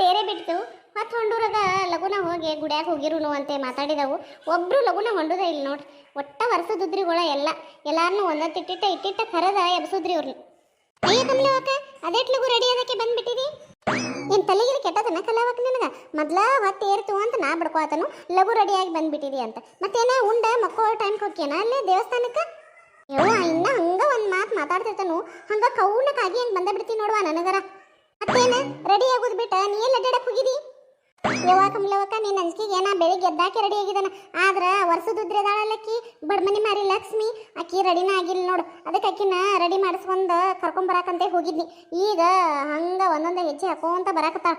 ತೇರೆ ಬಿಡ್ತು. ಮತ್ತೆ ಹೊಂಡೂರಾಗ ಲಗುನ ಹೋಗಿ ಗುಡ್ಯಾಗ ಹೋಗಿರುನು ಅಂತ ಮಾತಾಡಿದವು. ಒಬ್ರು ಲಗುನ ಹೊಂಡುದ ಇಲ್ಲಿ ನೋಡ್ರಿ. ಒಟ್ಟ ವರ್ಷದುದ್ರಿಗಳ ಎಲ್ಲ. ಎಲ್ಲಾರನ್ನೂ ಒಂದೊತ್ತು ಇಟ್ಟಿಟ್ಟ ಇಟ್ಟಿಟ್ಟ ಕರದ ಎಬ್ಸುದ್ರಿ ಅವ್ರನ್ನ ಅಯ್ಯ ಕಮಲವಕ್ಕ ಲಗು ರೆಡಿ ಅದಕ್ಕೆ ಬಂದ್ಬಿಟ್ಟಿದಿ? ಏನ್ ತಲೆಗಿರಿ ಕೆಟ್ಟದನ ಕಲಾವಕ್ಕ ನಿನಗ? ಮೊದ್ಲ ಹೊತ್ತು ಏರ್ತು ಅಂತ ನಾ ಬಿಡ್ಕೋತನು ಲಗು ರೆಡಿಯಾಗಿ ಬಂದ್ಬಿಟ್ಟಿದಿ ಅಂತ. ಮತ್ತೇನ ಉಂಡ, ಮಕ್ಕೋ ಟೈಮ್ ಹೋಗ್ಯನ ಅಲ್ಲೇ ದೇವಸ್ಥಾನಕ್ಕೆ? ಯವ್ವ, ಇನ್ನ ಹಂಗ ಒಂದ್ ಮಾತು ಮಾತಾಡ್ತಿರ್ತಾನು. ಹಂಗ ಕೌನಕ್ಕಾಗಿ ಹೆಂಗೆ ಬಂದ ಬಿಡ್ತೀನಿ ನೋಡುವ ನನಗರ. ಮತ್ತೇನ ರೆಡಿ ಆಗೋದು ಬಿಟ್ಟ? ನೀ ಎಲ್ಲಿ ಅಡ್ಡಾಡಕ್ ಹೋಗಿದಿ? ಯವ್ವ ಕಮಲವಕ್ಕ ನಿನ್ನ ಅಂಜಿಕೆಗೆ ನಾ ಬೆಳಿಗ್ಗೆ ಎದ್ದಾಕೆ ರೆಡಿ ಆಗಿದ್ದಾನ. ಆದ್ರ ವರ್ಷದುದ್ರಿ ಅದಾಳಲ್ಲಕ್ಕಿ ಬಡ್ಮನಿ ಮಾರಿ ಲಕ್ಷ್ಮಿ. ಆಕಿ ರೆಡಿನ ಆಗಿಲ್ಲ ನೋಡು. ಅದಕ್ಕೆ ಆಕಿನ ರೆಡಿ ಮಾಡಿಸ್ಕೊಂಡು ಕರ್ಕೊಂಡ್ ಬರಾಕಂತೆ ಹೋಗಿದ್ನಿ. ಈಗ ಹಂಗ ಒಂದೊಂದು ಹೆಜ್ಜೆ ಹಾಕೋಂತ ಬರಾಕತ್ತಾಳ.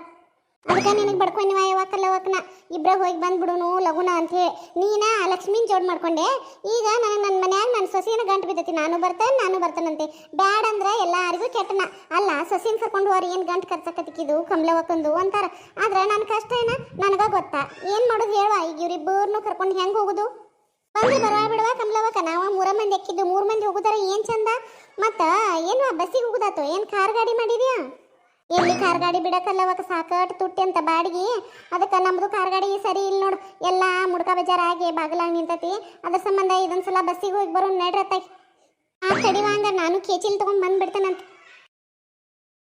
ಅದಕ್ಕೆ ನಿನಗೆ ಬಡ್ಕೊಂಡಿವ ಯಾವಾಗ ಕಲ್ಲವಕ್ಕನ ಇಬ್ರ ಹೋಗಿ ಬಂದ್ಬಿಡುನು ಲಗುನ ಅಂತ ಹೇಳಿ ನೀನ ಲಕ್ಷ್ಮೀನ್ ಜೋಡ್ ಮಾಡ್ಕೊಂಡೆ. ಈಗ ನನಗೆ ನನ್ನ ಮನ್ಯಾಗ ನನ್ನ ಸೊಸಿನ ಗಂಟು ಬಿದ್ದೈತಿ. ನಾನು ಬರ್ತೇನೆ, ನಾನು ಬರ್ತಾನಂತೆ. ಬ್ಯಾಡ್ ಅಂದ್ರೆ ಎಲ್ಲಾರಿಗೂ ಕೆಟ್ಟನ. ಅಲ್ಲ, ಸೊಸಿನ ಕರ್ಕೊಂಡು ಹೋರಿ, ಏನು ಗಂಟು ಕರ್ಸಕತ್ತಿಕ್ಕಿದು ಕಮಲವಕ್ಕಂದು ಅಂತಾರ. ಆದ್ರೆ ನನ್ನ ಕಷ್ಟ ಏನ? ನನಗ ಗೊತ್ತಾ. ಏನು ಮಾಡೋದು ಹೇಳುವ? ಈಗ ಇವ್ರಿಬ್ಬರನ್ನು ಕರ್ಕೊಂಡು ಹೆಂಗೆ ಹೋಗುದು? ಬಂದು ಬರವಾ ಬಿಡುವ ಕಮಲವಕ್ಕ. ನಾವು ಮೂರ ಮಂದಿ ಎಕ್ಕಿದ್ದು, ಮೂರು ಮಂದಿ ಹೋಗುದಾರ ಏನು ಚಂದ? ಮತ್ತೆ ಏನು ಬಸ್ಸಿಗೆ ಹೋಗುದಾತು? ಏನು ಕಾರ್ ಗಾಡಿ ಮಾಡಿದ್ಯಾ? ಎಲ್ಲಿ ಕಾರ್ ಗಾಡಿ ಬಿಡಕ್ಕಲ್ಲವಕ್ಕ ಸಾಕಟ್ ತುಟ್ಟಿ ಅಂತ ಬಾಡಿಗೆ. ಅದಕ್ಕೆ ನಮ್ದು ಕಾರ್ ಗಾಡಿ ಸರಿ ಇಲ್ಲ ನೋಡು. ಎಲ್ಲ ಮುಡ್ಕ ಬಜಾರ್ ಆಗಿ ಬಾಗಿಲಾಗ ನಿಂತತಿ. ಅದ್ರ ಸಂಬಂಧ ಇದೊಂದ್ಸಲ ಬಸ್ಸಿಗೆ ಹೋಗಿ ಬರೋ ನಡ್ರತ್ತಾಗಿ. ಆ ತಡಿವ ಹಂಗ ನಾನು ಕೇಚಿಲ್ ತಗೊಂಡ್ ಬಂದ್ಬಿಡ್ತೇನಂತ.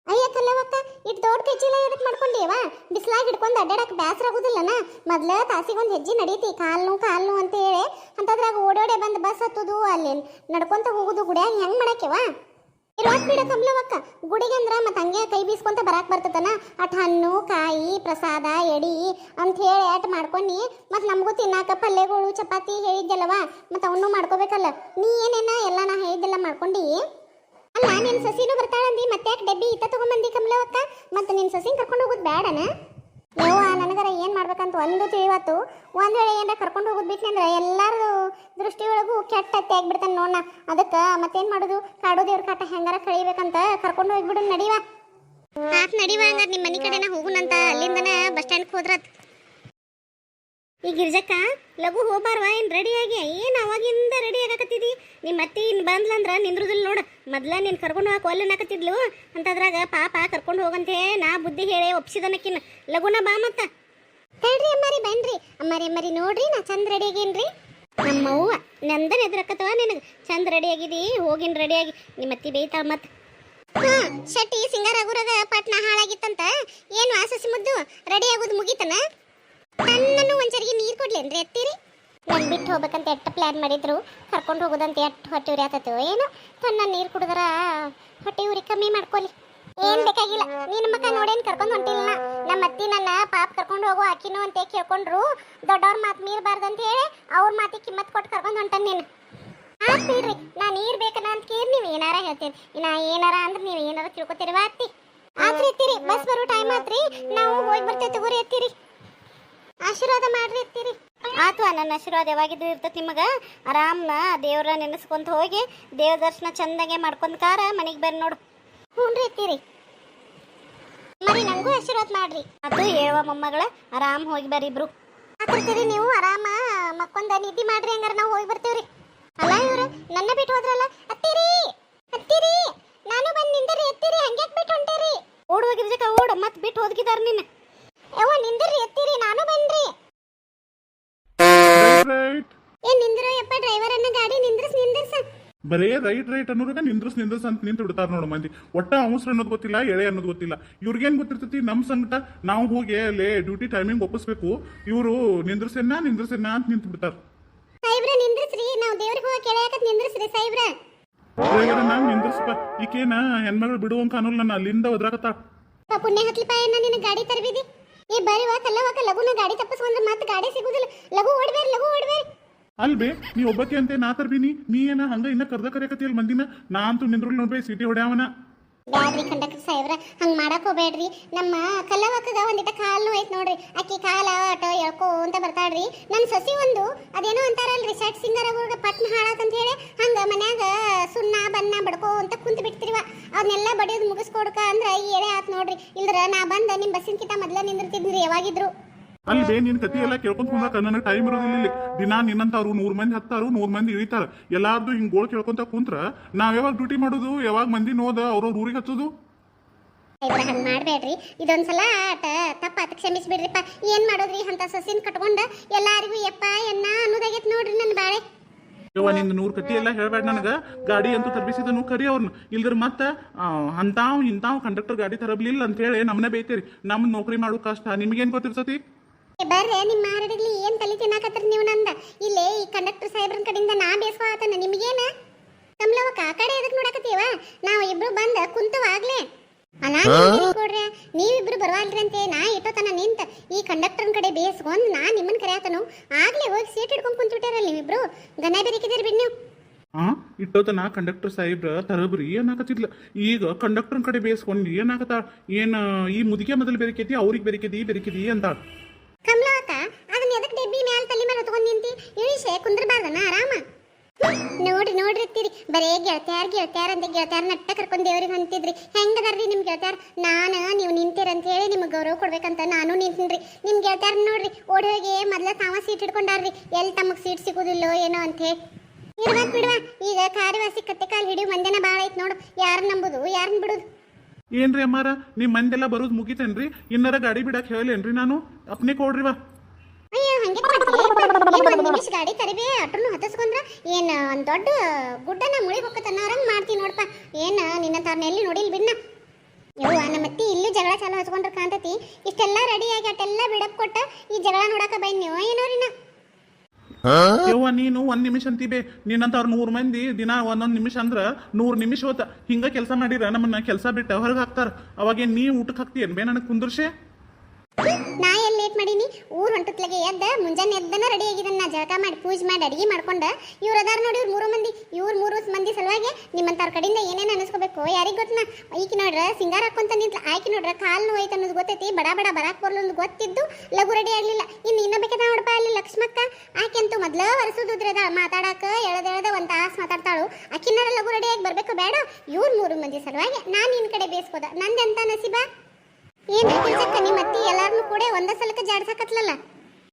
ಅಯ್ಯ ಕಲ್ಲವಕ್ಕ ಇಟ್ಟು ದೊಡ್ಡ ಕೆಚಿಲ ಎದಕ್ ಮಾಡ್ಕೊಂಡಿವ ಬಿಸ್ಲಾಗ ಹಿಡ್ಕೊಂಡು ಅಡ್ಡಾಡಕ್ ಬ್ಯಾಸರ ಆಗುದಿಲ್ಲನ? ಮೊದ್ಲ ತಾಸಿಗೊಂದು ಹೆಜ್ಜೆ ನಡೀತಿ. ಕಾಲ್ನು ಕಾಲ್ನು ಅಂತ ಹೇಳಿ ಅಂತದ್ರಾಗ ಓಡೋಡೆ ಬಂದು ಬಸ್ ಹತ್ತುದು ಅಲ್ಲಿ ನಡ್ಕೊಂತ ಹೋಗುದು ಗುಡ್ಯಾಗ ಹೆಂಗ್ ಮಾಡಕ್ಕೆವ ಇರುವಾಗ್ ಬಿಡ ಕಮಲವಕ್ಕ ಗುಡಿಗೆ ಅಂದ್ರ ಮತ್ತ ಹಂಗೆ ಕೈ ಬೀಸ್ಕೊಂತ ಬರಾಕ್ ಬರ್ತದನ ಅಟ್ ಹಣ್ಣು, ಕಾಯಿ, ಪ್ರಸಾದ, ಎಡಿ ಅಂತ ಹೇಳಿ ಅಟ್ ಮಾಡ್ಕೊಂಡು. ಮತ್ ನಮಗೂ ತಿನ್ನಾಕ ಪಲ್ಯಗಳು, ಚಪಾತಿ ಹೇಳಿದ್ದಲ್ಲವ ಮತ್ ಅವನ್ನೂ ಮಾಡ್ಕೋಬೇಕಲ್ಲ. ನೀ ಏನೇನ ಎಲ್ಲ ನಾ ಹೇಳಿದ್ದೆಲ್ಲ ಮಾಡ್ಕೊಂಡಿ. ಅಲ್ಲ, ನಿನ್ ಸಸಿನೂ ಬರ್ತಾಳಂದಿ ಮತ್ತೆ ಯಾಕೆ ಡಬ್ಬಿ ಇತ್ತ ತಗೊಂಬಂದಿ ಕಮಲವಕ್ಕ ಮತ್ತೆ ನಿನ್ ಸಸಿನ ಕರ್ಕೊಂಡು ಹೋಗೋದು ಬೇಡನ ಯವ್ವ, ನನಗರ ಏನು ಮಾಡ್ಬೇಕಂತ ಒಂದು ತಿಳಿವತ್ತು. ಒಂದು ವೇಳೆ ಏನಾರ ಕರ್ಕೊಂಡು ಹೋಗೋದು ಬಿಟ್ಲಿ ಅಂದ್ರೆ ಎಲ್ಲಾರು ದೃಷ್ಟಿ ಒಳಗೂ ಕೆಟ್ಟ ಹತ್ತಿ ಆಗ್ಬಿಡ್ತಾನೆ ನೋಡ ಅದಕ್ಕೆ ಮತ್ತೇನು ಮಾಡೋದು? ಕಾಡು ದೇವ್ರ ಕಾಟ ಹೆಂಗಾರ ಕಳಿಬೇಕಂತ ಕರ್ಕೊಂಡು ಹೋಗ್ಬಿಡು, ನಡಿವ. ಆತ್ ನಡಿವ ಹಂಗಾರೆ ನಿಮ್ಮ ಮನೆ ಕಡೆನ ಹೋಗುನಂತ. ಅಲ್ಲಿಂದನ ಬಸ್ ಸ್ಟ್ಯಾಂಡ್ಗೆ ಹೋದ್ರತ್. ಈ ಗಿರ್ಜಕ್ಕ, ಲಘು ಹೋಗ್ಬಾರ್ವ ಏನು ರೆಡಿ ಆಗಿ? ಏನ್ ಅವಾಗಿಂದ ರೆಡಿ ಆಗಕತ್ತಿದಿ? ನಿಮ್ಮ ಅತ್ತಿ ಇನ್ನು ಬಂದ್ಲಂದ್ರ ನಿಂದ್ರುದಿಲ್ಲ ನೋಡು. ಮೊದ್ಲ ನೀನು ಕರ್ಕೊಂಡು ಹೋಗಕ್ ಒಲ್ಲೆ ಹಾಕತ್ತಿದ್ಲು. ಅಂತದ್ರಾಗ ಪಾಪ ಕರ್ಕೊಂಡು ಹೋಗಂತೆ, ನಾ ಬುದ್ಧಿ ಹೇಳಿ ಒಪ್ಸಿದನಕ್ಕಿನ ಲಘುನ ಬಾ ಮತ್ತ. ಹೇಳ್ರಿ ಅಮ್ಮಾರಿ, ಬನ್ರಿ. ಅಮ್ಮಾರಿ ಅಮ್ಮಾರಿ, ನೋಡ್ರಿ, ನಾ ಚಂದ ರೆಡಿ ಆಗೇನ್ರಿ. ನಮ್ಮವ್ವ ನಂದನ ಎದ್ರಕತ್ತವ ನಿನಗೆ. ಚಂದ ರೆಡಿ ಆಗಿದಿ, ಹೋಗಿನ್ ರೆಡಿ ಆಗಿ. ನಿಮ್ಮ ಅತ್ತಿ ಬೇಯ್ತಾಳ ಮತ್ತ. ಹಾ, ಶೆಟ್ಟಿ, ಸಿಂಗಾರ, ಗುರದ ಪಟ್ನ ಹಾಳಾಗಿತ್ತಂತ. ಏನು ಆಸಸಿ ಮುದ್ದು? ರೆಡಿ ಆಗೋದು ಮುಗೀತನ? ತನ್ನನ್ನು ಒಂಚರಿಗೆ ನೀರು ಕೊಡ್ಲೇನ್ರಿ ಎತ್ತೀರಿ? ನನ್ ಬಿಟ್ಟು ಹೋಗ್ಬೇಕಂತ ಎಟ್ಟ ಪ್ಲಾನ್ ಮಾಡಿದ್ರು? ಕರ್ಕೊಂಡು ಹೋಗೋದಂತ ಎಟ್ಟು ಹೊಟ್ಟೆ ಉರಿ ಆತತ್ತು ಏನು? ತನ್ನ ನೀರು ಕುಡಿದ್ರ ಹೊಟ್ಟೆ ಉರಿ ಕಮ್ಮಿ ಮಾಡ್ಕೊಲಿ. ಏನ್ ಬೇಕಾಗಿಲ್ಲ. ನಿನ್ನ ಮಕ್ಕ ನೋಡೇನ್ ಕರ್ಕೊಂಡು ಹೊಂಟಿಲ್ಲ ನಮ್ಮ ಅತ್ತಿ ನನ್ನ ಪಾಪ ಕರ್ಕೊಂಡು ಹೋಗೋ, ಆಕಿನೂ ಅಂತ ಕೇಳ್ಕೊಂಡ್ರು. ದೊಡ್ಡವ್ರ ಮಾತು ಮೀರ್ಬಾರ್ದು ಅಂತ ಹೇಳಿ ಅವ್ರ ಮಾತಿಗೆ ಕಿಮ್ಮತ್ ಕೊಟ್ಟು ಕರ್ಕೊಂಡು ಹೊಂಟನ್ ನೀನು. ಹಾಕ್ಬಿಡ್ರಿ ಬಿಡ್ರಿ. ನಾ ನೀರ್ ಬೇಕಲ್ಲ ಅಂತ ಕೇಳಿ ನೀವು ಏನಾರ ಹೇಳ್ತೀರಿ. ನಾ ಏನಾರ ಅಂದ್ರೆ ನೀವು ಏನಾರ ತಿಳ್ಕೊತೀರಿ ಅತ್ತಿ. ಆತ್ರಿ ಬಸ್ ಬರೋ ಟೈಮ್ ಆತ್ರಿ. ನಾವು ಹೋಗಿ ಬರ್ತೇವೆ ತಗೋರಿ ಎತ್ತೀರಿ. ಆಶೀರ್ವಾದ ಮಾಡ್ರಿ ಇರ್ತೀರಿ ಆತು ನನ್ನ ಆಶೀರ್ವಾದ ಯಾವಾಗಿದ್ದು ಇರ್ತದೆ ನಿಮಗೆ. ಆರಾಮ್ನ ದೇವ್ರ ನೆನೆಸ್ಕೊಂತ ಹೋಗಿ ದೇವ್ರ ದರ್ಶನ ಚಂದಾಗೆ ಮಾಡ್ಕೊಂಡ್ ಕಾರ ಮನೆಗೆ ಬರ್ರಿ ನೋಡು. ಹ್ಞೂ ರೀ ಇರ್ತೀರಿ ಮರಿ ನಂಗೂ ಆಶೀರ್ವಾದ ಮಾಡ್ರಿ. ಅದು ಹೇಳುವ ಮೊಮ್ಮಗಳ, ಆರಾಮ್ ಹೋಗಿ ಬರ್ರಿ ಇಬ್ರು. ಹಾಕಿರ್ತೀರಿ ನೀವು ಆರಾಮ ಮಕ್ಕೊಂದ ನಿದ್ದೆ ಮಾಡ್ರಿ ಹಂಗಾರ ನಾವು ಹೋಗಿ ಬರ್ತೇವ್ರಿ. ಅಲ್ಲ ಇವ್ರು, ನನ್ನ ಬಿಟ್ಟು ಹೋದ್ರಲ್ಲ? ಅತ್ತಿರಿ ಅತ್ತಿರಿ, ನಾನು ಬಂದು ನಿಂದರಿ ಎತ್ತಿರಿ ಹಂಗ್ಯಾಕ್ ಬಿಟ್ಟು ಹೊಂಟೀರಿ? ಓಡ್ ಹೋಗಿರ್ಜಕ ಓಡ್ ಮತ್ ಬಿಟ್ಟು ಹೋದ್ಗಿದಾರ ನಿನ್ನ. ಯವ್ವ ನಿಂದಿರಿ ಎತ್ತಿರಿ ನಾನು ಬನ್ರಿ. ರೈಟ್ ರೈಟ್ ಏನ್ ನಿಂದಿರೋ ಯಪ್ಪ ಡ್ರೈವರ್ ಅನ್ನ ಗಾಡಿ ನಿಂದ್ರಿಸ್ ನಿಂದ್ರಸ. ಬರೇ ರೈಟ್ ರೈಟ್ ಅನ್ನೋದಾಗ ನಿಂದ್ರಸ್ ನಿಂದ್ರಸ್ ಅಂತ ನಿಂತು ಬಿಡ್ತಾರ ನೋಡು ಮಂದಿ. ಒಟ್ಟ ಅವಸರ ಅನ್ನೋದು ಗೊತ್ತಿಲ್ಲ ಎಳೆ ಅನ್ನೋದು ಗೊತ್ತಿಲ್ಲ. ಇವ್ರಿಗೇನ್ ಗೊತ್ತಿರ್ತೈತಿ? ನಮ್ ಸಂಗಟ ನಾವು ಹೋಗಿ ಲೇ ಡ್ಯೂಟಿ ಟೈಮಿಂಗ್ ಒಪ್ಪಿಸ್ಬೇಕು. ಇವರು ನಿಂದ್ರಸೆನ್ನ ನಿಂದ್ರಸೆನ್ನ ಅಂತ ನಿಂತು ಬಿಡ್ತಾರ. ಸೈಬ್ರ ನಿಂದ್ರಸ್ರಿ. ನಾವು ದೇವ್ರಿಗೆ ಹೋಗಿ ನಿಂದ್ರಸ್ರಿ ನಿಂದ್ರಿಸ್ರಿ ಸೈಬ್ರ ಡ್ರೈವರ್ ನಾನ್ ನಿಂದ್ರಸ್ಪ. ಈಕೇನ ಹೆಣ್ಮಗಳು ಬಿಡುವಂಕ ಅನ್ನೋಲ್ಲ ನಾನು ಅಲ್ಲಿಂದ ಒದ್ರಾಕತ್ತಾಳ. ಪಾ ಪುಣ್ಯ ಹತ್ಲಿ ಪಾಯನ್ನ ನಿನ್ನ ಗಾಡಿ ತರಬಿದಿ. ಏ, ಬರಿ ವಾ ಕಲ್ಲವಾಕ ಲಗುನ ಗಾಡಿ ತಪ್ಪಿಸ್ಕೊಂಡ್ರೆ ಮತ್ತೆ ಗಾಡಿ ಸಿಗುದಿಲ್ಲ. ಲಘು ಓಡ್ಬೇರಿ ಲಘು ಓಡ್ಬೇರಿ. ಅಲ್ಬೇ, ನೀ ಒಬ್ಬಕ್ಕೆ ಅಂತೆ ನಾ ತರ್ಬಿನಿ? ನೀ ಏನ ಹಂಗ ಇನ್ನ ಕರ್ದ ಕರೆಯಕತ್ತಿಯಲ್ ಮಂದಿನ? ನಾ ಅಂತೂ ನಿಂದ್ರಲ್ ನೋಡ್ಬೇ, ಸಿಟಿ ಹೊಡ್ಯಾವನ. ಬ್ಯಾಡ್ರಿ ಕಂಡಕ್ಟರ್ ಸಾಹೇಬ್ರ, ಹಂಗ್ ಮಾಡಕ್ ಹೋಗ್ಬೇಡ್ರಿ. ನಮ್ಮ ಕಲ್ಲವಕ್ಕಗ ಒಂದಿಟ ಕಾಲ್ ನೋಯ್ತು ನೋಡ್ರಿ. ಅಕ್ಕಿ ಕಾಲ, ಆಟೋ ಎಳ್ಕೋ ಅಂತ ಬರ್ತಾಳ್ರಿ. ನನ್ನ ಸಸಿ ಒಂದು, ಅದೇನೋ ಅಂತಾರಲ್ರಿ ಶರ್ಟ್ ಸಿಂಗರ್ ಅವ್ರಿಗೆ ಪಟ್ನ ಅಂತ ಹೇಳಿ, ಹಂಗ ಮನ್ಯಾಗ ಸುಣ್ಣ, ಬಣ್ಣ ಬಡ್ಕೋ ಅಂತ ಕುಂತ ಬಿಡ್ತಿರಿವ ಅವನ್ನೆಲ್ಲ ಬಡಿಯೋದು ಮುಗಿಸ್ಕೊಡ್ಕ ಅಂದ್ರ ಈ ಎಳೆ ಆತ್ ನೋಡ್ರಿ. ಇಲ್ದ್ರ ನಾ ಬಂದ ನಿಮ್ ಬಸ್ಸಿನ ಮೊದ್ಲ ನಿಂದಿರ್ತಿದ್ರಿ ಯಾವಾಗಿದ್ರು. ಅಲ್ವೇ ನಿನ್ ಕತಿ ಎಲ್ಲ ಕೇಳ್ಕೊಂತ ಕುಂದಾಕ ನನಗೆ ಟೈಮ್ ಇರೋದಿಲ್ಲ ಇಲ್ಲಿ. ದಿನ ನಿನ್ನಂತವ್ರು ನೂರ್ ಮಂದಿ ಹತ್ತಾರು ನೂರ್ ಮಂದಿ ಇಳಿತಾರ. ಎಲ್ಲಾರ್ದು ಹಿಂಗ್ ಗೋಳ್ ಕೇಳ್ಕೊಂತ ಕುಂತ್ರ ನಾವ್ ಯಾವಾಗ ಡ್ಯೂಟಿ ಮಾಡೋದು ಯಾವಾಗ ಮಂದಿ ನೋದ ಅವ್ರವ್ರ ಊರಿಗೆ ಹಚ್ಚುದು? ಮಾಡ್ಬೇಡ್ರಿ ಇದೊಂದ್ಸಲ ಮಾಡಬೇಡ್ರಿ? ಇದೊಂದ್ಸಲ ಆಟ ತಪ್ಪಾತ ಕ್ಷಮಿಸ್ಬಿಡ್ರಿಪ್ಪ. ಏನು ಮಾಡೋದ್ರಿ? ಅಂತ ಸಸಿನ್ ಕಟ್ಕೊಂಡ ಎಲ್ಲಾರಿಗೂ ಯಪ್ಪ ಎನ್ನ ಅನ್ನೋದಾಗೈತ್ ನೋಡ್ರಿ ನನ್ನ ಬಾಳೆ. ಯವ್ವ ನಿಂದು ನೂರು ಕತಿ ಎಲ್ಲ ಹೇಳ್ಬೇಡ ನನಗೆ. ಗಾಡಿ ಅಂತೂ ತರ್ಬಿಸಿದನು ಕರಿ ಅವ್ರನ್ನ ಇಲ್ದ್ರ ಮತ್ತೆ ಅಂತಾವ್ ಇಂತಾವ್ ಕಂಡಕ್ಟರ್ ಗಾಡಿ ತರಬ್ಲಿಲ್ಲ ಅಂತ ಹೇಳಿ ನಮ್ಮನೆ ಬೇಯ್ತೀರಿ. ನಮ್ಮ ನೌಕರಿ ಮಾಡೋ ಕಷ್ಟ. ನಿಮ್ಗೇನು ಗೊತ್ತಿರ್ತತಿ ಬರ್ರೆ ನಿಮ್ಮ ಮಾರಡಿಗ್ಲಿ ಏನ್ ತಲೆ ತಿನ್ನಾಕತ್ತೀರಿ ನೀವು ನಂದ? ಇಲ್ಲೇ ಈ ಕಂಡಕ್ಟರ್ ಸಾಹೇಬ್ರನ್ ಕಡೆಯಿಂದ ನಾ ಬೇಸ್ಕೊ ಆತನ ನಿಮ್ಗೇನ? ಕಮಲವಕ್ಕ ಕಾಕಡೆ ಕಡೆ ಎದಕ್ ನೋಡಕತ್ತೀವ? ನಾವು ಇಬ್ರು ಬಂದ ಕುಂತವಾಗ್ಲೇ ಕೊಡ್ರೆ. ನೀವಿಬ್ರು ಬರವಾಲ್ರಿ ಅಂತೆ ನಾ ಇಟ್ಟೋತನ ನಿಂತ ಈ ಕಂಡಕ್ಟರ್ನ ಕಡೆ ಬೇಸ್ಕೊಂಡ್ ನಾ ನಿಮ್ಮನ್ ಕರೆಯತನು. ಆಗ್ಲೇ ಹೋಗಿ ಸೀಟ್ ಹಿಡ್ಕೊಂಡ್ ಕುಂತ್ಬಿಟ್ಟಾರಲ್ಲ ನೀವಿಬ್ರು. ಗನ ಬೆರಿಕಿದಿರಿ ಬಿಡ್ ನೀವು ಆ ಇಟ್ಟೋತನ ಕಂಡಕ್ಟರ್ ಸಾಹೇಬ್ರ ತರಬ್ರಿ ಏನಾಗತ್ತಿದ್ಲ ಈಗ ಕಂಡಕ್ಟರ್ ಕಡೆ ಬೇಸ್ಕೊಂಡು ಏನಾಗತ್ತ? ಏನ್ ಈ ಮುದಿಗೆ ಮೊದಲು ಬೆರಿಕೈತಿ ಅವ್ರಿಗೆ ಬೆರಿಕೈತಿ ಬೆರಿಕೈತಿ ಅಂತಾಳ ಅಕ್ಕ, ಅದನ್ನ ಎದಕ್ ಡೆಬ್ಬಿ ಮ್ಯಾಲ ತಲೆ ಮೇಲೆ ಹೊತ್ಕೊಂಡ್ ನಿಂತಿ? ಇಳಿಸೆ ಕುಂದ್ರಬಾರ್ದನ ಆರಾಮ? ನೋಡ್ರಿ ನೋಡ್ರಿ ಇರ್ತೀರಿ ಬರೇ ಗೆಳತ್ಯಾರ ಗೆಳತ್ಯಾರ ಅಂತ ಗೆಳತ್ಯಾರ ನಟ್ಟ ಕರ್ಕೊಂಡು ದೇವ್ರಿಗೆ ಹೊಂತಿದ್ರಿ ಹೆಂಗದಾರ್ರಿ ನಿಮ್ಮ ಗೆಳತ್ಯಾರ? ನಾನು, ನೀವು ನಿಂತೀರ ಅಂತ ಹೇಳಿ ನಿಮ್ಗೆ ಗೌರವ ಕೊಡ್ಬೇಕಂತ ನಾನು ನಿಂತೀನಿ ನಿಮ್ಮ ಗೆಳತ್ಯಾರ ನೋಡ್ರಿ, ಓಡಿ ಹೋಗಿ ಮೊದಲ ತಾವ ಸೀಟ್ ಹಿಡ್ಕೊಂಡಾರ್ರಿ. ಎಲ್ಲಿ ತಮಗೆ ಸೀಟ್ ಸಿಗೋದಿಲ್ಲೋ ಏನೋ ಅಂತ ಹೇಳಿ. ಇರ್ಬೇಕು ಬಿಡುವ, ಈಗ ಕಾರ್ಯವಾಸಿ ಕತ್ತೆ ಕಾಲು ಹಿಡಿಯೋ ಮಂದಿನ ಭಾಳ ಐತೆ ನೋಡು. ಯಾರನ್ನ ನಂಬುದು ಯಾರನ್ನ ಬಿಡುದು? ಏನ್ರಿ ಅಮ್ಮಾರ? ನಿಮ್ ಮಂದೆಲ್ಲ ಬರೋದು ಮುಗಿತೇನ್ರಿ? ಇನ್ನರ ಗಾಡಿ ಬಿಡಕ್ ಹೇಳಲೇನ್ರಿ ನಾನು? ಅಪ್ನೆ ಕೊಡ್ರಿವಾ ಹಂಗೆ ಮಾಡ್ತಿ ಗಾಡಿ ತರಿಬೇ ಅಟ್ರನು ಹತ್ತಿಸ್ಕೊಂಡ್ರ ಏನ್ ದೊಡ್ಡ ಗುಡ್ಡನ ಮುಳಿ ಹೋಗತ್ತನ್ನಾರಂಗ್ ಮಾಡ್ತೀನಿ ನೋಡಪ್ಪ ಏನ, ನಿನ್ನ ತಾರ್ನ ಎಲ್ಲಿ ನೋಡಿಲ್ ಬಿನ್ನ ಯವ್ವ, ನಮ್ಮ ಅತ್ತಿ ಇಲ್ಲೂ ಜಗಳ ಚಾಲು ಹಚ್ಕೊಂಡ್ರ ಕಾಂತತಿ ಇಷ್ಟೆಲ್ಲ ರೆಡಿ ಆಗಿ ಅಟ್ಟೆಲ್ಲ ಬಿಡಪ್ ಕೊಟ್ಟ ಈ ಜಗಳ ನೋಡಕ ಬೈ ನೀವ ಏನೋ ರೀ ನಾ? ಯವ್ವ, ನೀನು ಒಂದ್ ನಿಮಿಷ ಅಂತೀಬೆ. ನಿನ್ನಂತವ್ರ ನೂರ್ ಮಂದಿ, ದಿನ ಒಂದೊಂದ್ ನಿಮಿಷ ಅಂದ್ರ ನೂರ್ ನಿಮಿಷ ಹೋತ ಹಿಂಗ ಕೆಲಸ ಮಾಡಿರ ನಮ್ಮನ್ನ ಕೆಲಸ ಬಿಟ್ಟು ಹೊರಗೆ ಹಾಕ್ತಾರ. ಅವಾಗ ನೀ ಊಟಕ್ಕೆ ಏನ್ ಬೇ ನನಗೆ ಕುಂದ್ರಸೆ ಮಾಡೀನಿ. ಊರು ಹೊಂಟತ್ಲಾಗೆ ಎದ್ದ, ಮುಂಜಾನೆ ಎದ್ದನ ರೆಡಿ ಆಗಿದ್ದನ್ನ ನಾ ಜಳಕ ಮಾಡಿ ಪೂಜೆ ಮಾಡಿ ಅಡಿಗೆ ಮಾಡ್ಕೊಂಡ, ಇವ್ರ ಅದಾರ ನೋಡಿ ಇವ್ರು ಮೂರು ಮಂದಿ. ಇವ್ರ ಮೂರು ಮಂದಿ ಸಲುವಾಗಿ ನಿಮ್ಮಂತವ್ರ ಕಡೆಯಿಂದ ಏನೇನು ಅನಿಸ್ಕೋಬೇಕು ಯಾರಿಗೆ ಗೊತ್ತನ? ಈಕಿ ನೋಡ್ರ, ಸಿಂಗಾರ ಹಾಕೊಂತ ನಿಂತ್ಲ. ಆಕಿ ನೋಡ್ರ, ಕಾಲು ನೋಯ್ತು ಅನ್ನೋದು ಗೊತ್ತೈತಿ. ಬಡ ಬಡ ಬರಾಕ್ ಬರ್ಲು ಅನ್ನೋದು ಗೊತ್ತಿದ್ದು ಲಘು ರೆಡಿ ಆಗಲಿಲ್ಲ. ಇನ್ನು ಇನ್ನೊಬ್ಬ ನೋಡಪ್ಪ, ಅಲ್ಲಿ ಲಕ್ಷ್ಮಕ್ಕ. ಆಕೆ ಅಂತೂ ಮೊದ್ಲ ವರ್ಷದುದ್ರದ ಮಾತಾಡಕ ಎಳ್ದ ಒಂದು ತಾಸ್ ಮಾತಾಡ್ತಾಳು. ಆಕಿನಾರ ಲಘು ಆಗಿ ಬರಬೇಕು ಬೇಡ. ಇವ್ರ ಮೂರು ಮಂದಿ ಸಲುವಾಗಿ ನಾನ್ ನಿನ್ ಕಡೆ ಬೇಸ್ಕೋದ. ನಂದೆಂತ ನಸೀಬಾ? ಏನ್ ಕೆಲ್ಸಕ್ಕ ನಿಮ್ಮ ಅತ್ತಿ? ಎಲ್ಲಾರ್ನು ಕೂಡ ಒಂದ ಸಲಕ ಜಾಡ್ಸಕತ್ಲಲ್ಲ?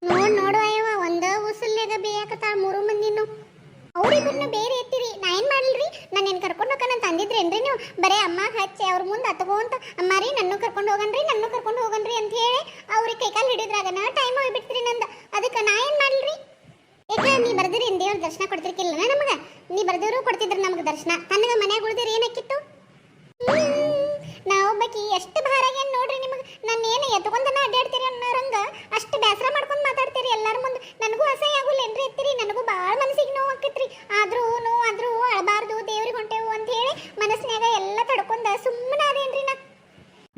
ನೋಡ್ ನೋಡು ಅಯ್ಯವ ಒಂದ ಉಸುಲ್ನಾಗ ಬೇಯಾಕತ್ತಾಳ ಮೂರು ಮಂದಿನು. ಅವ್ರಿಬ್ರನ್ನ ಬೇರೆ ಎತ್ತಿರಿ ನಾ ಏನ್ ಮಾಡ್ಲಿರಿ? ನಾನು ಏನ್ ಕರ್ಕೊಂಡು ಹೋಗಣ ಅಂದಿದ್ರೇನ್ರಿ ನೀವು? ಬರೇ ಅಮ್ಮ ಹಚ್ಚಿ ಅವ್ರ ಮುಂದೆ ಹತ್ಕೊಂತ ಅಮ್ಮಾರಿ ನನ್ನೂ ಕರ್ಕೊಂಡು ಹೋಗನ್ರಿ, ನನ್ನೂ ಕರ್ಕೊಂಡು ಹೋಗನ್ರಿ ಅಂತ ಹೇಳಿ ಅವ್ರಿಗೆ ಕೈಕಾಲು ಹಿಡಿದ್ರಾಗನ ಟೈಮ್ ಹೋಗ್ಬಿಡ್ತೀರಿ ನಂದ. ಅದಕ್ಕೆ ನಾ ಏನ್ ಮಾಡ್ಲಿ ಯಾಕ ನೀ ಬರ್ದಿರಿ ದೇವ್ರ ದರ್ಶನ ಕೊಡ್ತಿರ್ಕಿಲ್ಲ ನಮಗ? ನೀ ಬರ್ದಿರು ಕೊಡ್ತಿದ್ರ ನಮಗ ದರ್ಶನ. ತನಗ ಎತ್ಕೊಂಡನ ಅಡ್ಡಾಡ್ತೀರಿ ಅನ್ನೋರಂಗ ಅಷ್ಟು ಬೇಸರ ಮಾಡ್ಕೊಂಡು ಮಾತಾಡ್ತೀರಿ. ಎಲ್ಲರ ಮುಂದೆ ನನಗೂ ಅಸಹ್ಯ ಆಗುಲ್ಲೇನ್ರಿ ಎತ್ತೀರಿ ನನಗೂ ಭಾಳ ಮನಸ್ಸಿಗೆ ನೋವು ಆಕೈತ್ರಿ. ಆದ್ರೂ ನೋವು ಆದ್ರೂ ಅಳಬಾರ್ದು, ದೇವ್ರಿಗೆ ಹೊಂಟೇವು ಅಂತ ಹೇಳಿ ಮನಸ್ಸಿನಾಗ ಎಲ್ಲ ತಡ್ಕೊಂಡ ಸುಮ್ಮನೆ ನಾ.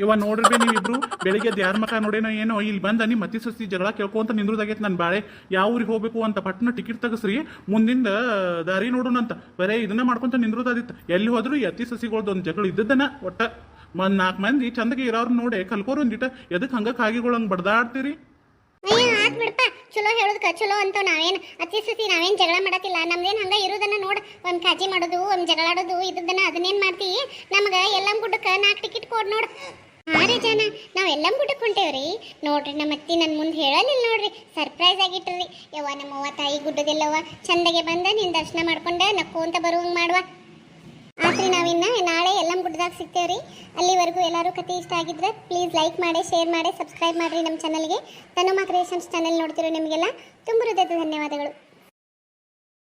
ಇವ ನೋಡ್ರಿ ಬೇ ನೀವಿಬ್ರು, ಬೆಳಿಗ್ಗೆ ಯಾರ ಮಕ ನೋಡೇನೋ ಏನೋ ಇಲ್ಲಿ ಬಂದ ನೀವು ಅತಿ ಸಸ್ತಿ ಜಗಳ ಕೇಳ್ಕೊಂತ ನಿಂದ್ರದಾಗೈತೆ ನನ್ನ ಬಾಳೆ. ಯಾವ ಊರಿಗೆ ಹೋಗ್ಬೇಕು ಅಂತ ಪಟ್ನ ಟಿಕೆಟ್ ತೆಗಸ್ರಿ, ಮುಂದಿಂದ ದಾರಿ ನೋಡೋಣ ಅಂತ ಬರೇ ಇದನ್ನ ಮಾಡ್ಕೊಂತ ನಿಂದ್ರದಾದಿತ್ತು. ಎಲ್ಲಿ ಹೋದ್ರು ಈ ಅತಿ ಸಸಿಗಳ್ದು ಒಂದು ಜಗಳ ಇದ್ದದನ ಒಟ್ಟ. ಒಂದ್ ನಾಲ್ಕು ಮಂದಿ ಚಂದಗೆ ಇರೋರು ನೋಡಿ ಕಲ್ಕೋರು ಒಂದಿಟ ಎದಕ್ಕೆ ಹಂಗ ಕಾಗಿಗಳಂಗೆ ಬಡ್ದಾಡ್ತೀರಿ? ಅಯ್ಯೋ ಆತ್ ಬಿಡಪ್ಪ ಚಲೋ ಹೇಳೋದಕ್ಕ ಚಲೋ ಅಂತ ನಾವೇನ್ ಅತಿ ಸುತಿ ನಾವೇನ್ ಜಗಳ ಮಾಡತ್ತಿಲ್ಲ. ನಮ್ದೇನ್ ಹಂಗ ಇರೋದನ್ನ ನೋಡ್, ಒಂದ್ ಕಾಜಿ ಮಾಡೋದು, ಒಂದ್ ಜಗಳಾಡೋದು ಇದ್ದದನ್ನ ಅದನ್ನೇನ್ ಮಾಡ್ತಿ? ನಮಗ ಎಲ್ಲಂ ಗುಡ್ಡಕ್ಕ ನಾಲ್ಕು ಟಿಕೆಟ್ ಕೊಡ್ ನೋಡ್. ಹಾ ಜನ, ನಾವ್ ಎಲ್ಲಂ ಗುಡ್ಡಕ್ಕೆ ಹೊಂಟೇವ್ರಿ. ನೋಡ್ರಿ ನಮ್ಮ ಅತ್ತಿ ನನ್ ಮುಂದೆ ಹೇಳಲಿಲ್ಲ ನೋಡ್ರಿ. ಸರ್ಪ್ರೈಸ್ ಆಗಿಟ್ರಿ. ಯವ್ವ ನಮ್ಮವ್ವ ತಾಯಿ ಗುಡ್ಡದೆಲ್ಲವ್ವ, ಚಂದಗೆ ಬಂದ, ನೀನ್ ದರ್ಶನ ಮಾಡ್ಕೊಂಡ ನಕ್ಕೋಂತ ಬರುವಂಗ್ ಮಾಡುವ. ಆತ್ರಿ ನಾವಿನ್ನ ನಾಳೆ ಎಲ್ಲಂ ಗುಡ್ಡದಾಗ ಸಿಗ್ತೇವ್ರಿ. ಅಲ್ಲಿವರೆಗೂ ಎಲ್ಲರೂ ಕತೆ ಇಷ್ಟ ಆಗಿದ್ರೆ ಪ್ಲೀಸ್ ಲೈಕ್ ಮಾಡಿ ಶೇರ್ ಮಾಡಿ ಸಬ್ಸ್ಕ್ರೈಬ್ ಮಾಡಿರಿ ನಮ್ಮ ಚಾನಲ್ಗೆ ತನುಮಾ ಕ್ರಿಯೇಷನ್ಸ್ ಚಾನಲ್ ನೋಡ್ತಿರೋ ನಿಮಗೆಲ್ಲ ತುಂಬ ಹೃದಯದ ಧನ್ಯವಾದಗಳು.